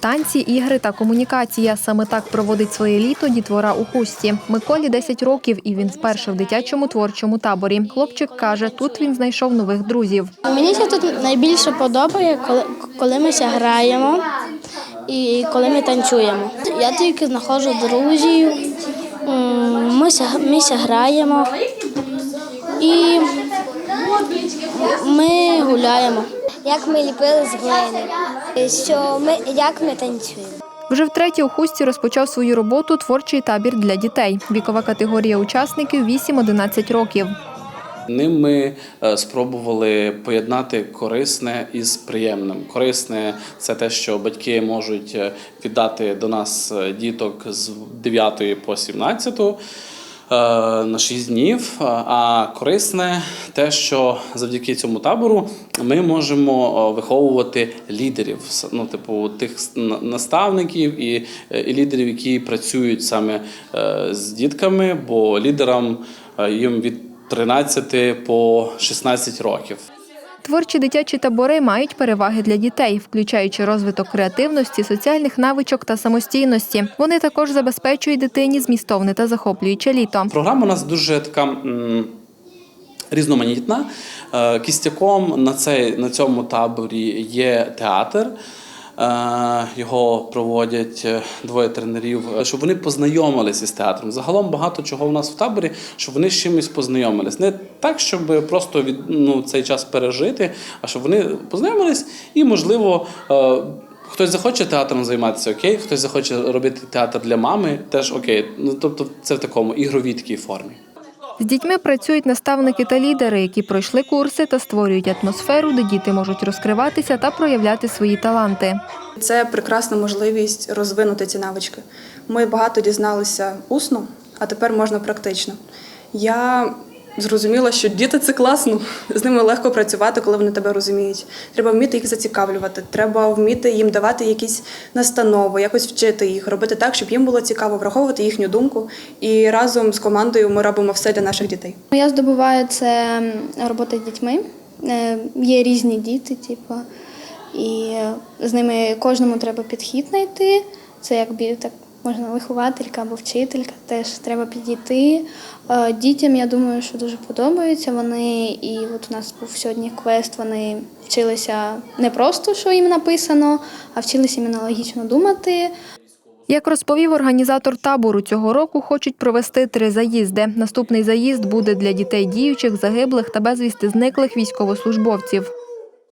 Танці, ігри та комунікація. Саме так проводить своє літо дітвора у хусті. Миколі 10 років, і він вперше в дитячому творчому таборі. Хлопчик каже, тут він знайшов нових друзів. Мені це тут найбільше подобає, коли, коли ми ся граємо і коли ми танцюємо. Я тільки знаходжу друзів, ми ся, ми ся граємо і ми гуляємо. Як ми ліпили з глини, що ми як ми танцюємо. Вже втретє у хусті розпочав свою роботу творчий табір для дітей. Вікова категорія учасників 8-11 років. Ним ми е, спробували поєднати корисне із приємним. Корисне це те, що батьки можуть е, віддати до нас е, діток з 9 по 17 е, на 6 днів. А корисне те, що завдяки цьому табору ми можемо е, виховувати лідерів, ну, типу, тих наставників і, е, і лідерів, які працюють саме е, з дітками, бо лідерам е, їм від 13 по 16 років. Творчі дитячі табори мають переваги для дітей, включаючи розвиток креативності, соціальних навичок та самостійності. Вони також забезпечують дитині змістовне та захоплююче літо. Програма у нас дуже така. Різноманітна. Е, Кістяком на, цей, на цьому таборі є театр. Е, Його проводять е, двоє тренерів, е, щоб вони познайомилися з театром. Загалом багато чого у нас в таборі, щоб вони з чимось познайомились. Не так, щоб просто від, ну, цей час пережити, а щоб вони познайомились і, можливо, хтось захоче театром займатися, окей, хтось захоче робити театр для мами, теж окей. Ну, тобто це в такому ігровій такій формі. З дітьми працюють наставники та лідери, які пройшли курси та створюють атмосферу, де діти можуть розкриватися та проявляти свої таланти. Це прекрасна можливість розвинути ці навички. Ми багато дізналися усно, а тепер можна практично. Я зрозуміла, що діти це класно, з ними легко працювати, коли вони тебе розуміють. Треба вміти їх зацікавлювати, треба вміти їм давати якісь настанови, якось вчити їх, робити так, щоб їм було цікаво враховувати їхню думку. І разом з командою ми робимо все для наших дітей. Я здобуваю це м, робота з дітьми. Е, Є різні діти, типу, і з ними кожному треба підхід знайти. Це якби так можна вихователька або вчителька, теж треба підійти. Е, Дітям, я думаю, що дуже подобається. Вони і от у нас був сьогодні квест. Вони вчилися не просто, що їм написано, а вчилися іменно логічно думати. Як розповів організатор табору, цього року хочуть провести три заїзди. Наступний заїзд буде для дітей діючих, загиблих та безвісти зниклих військовослужбовців.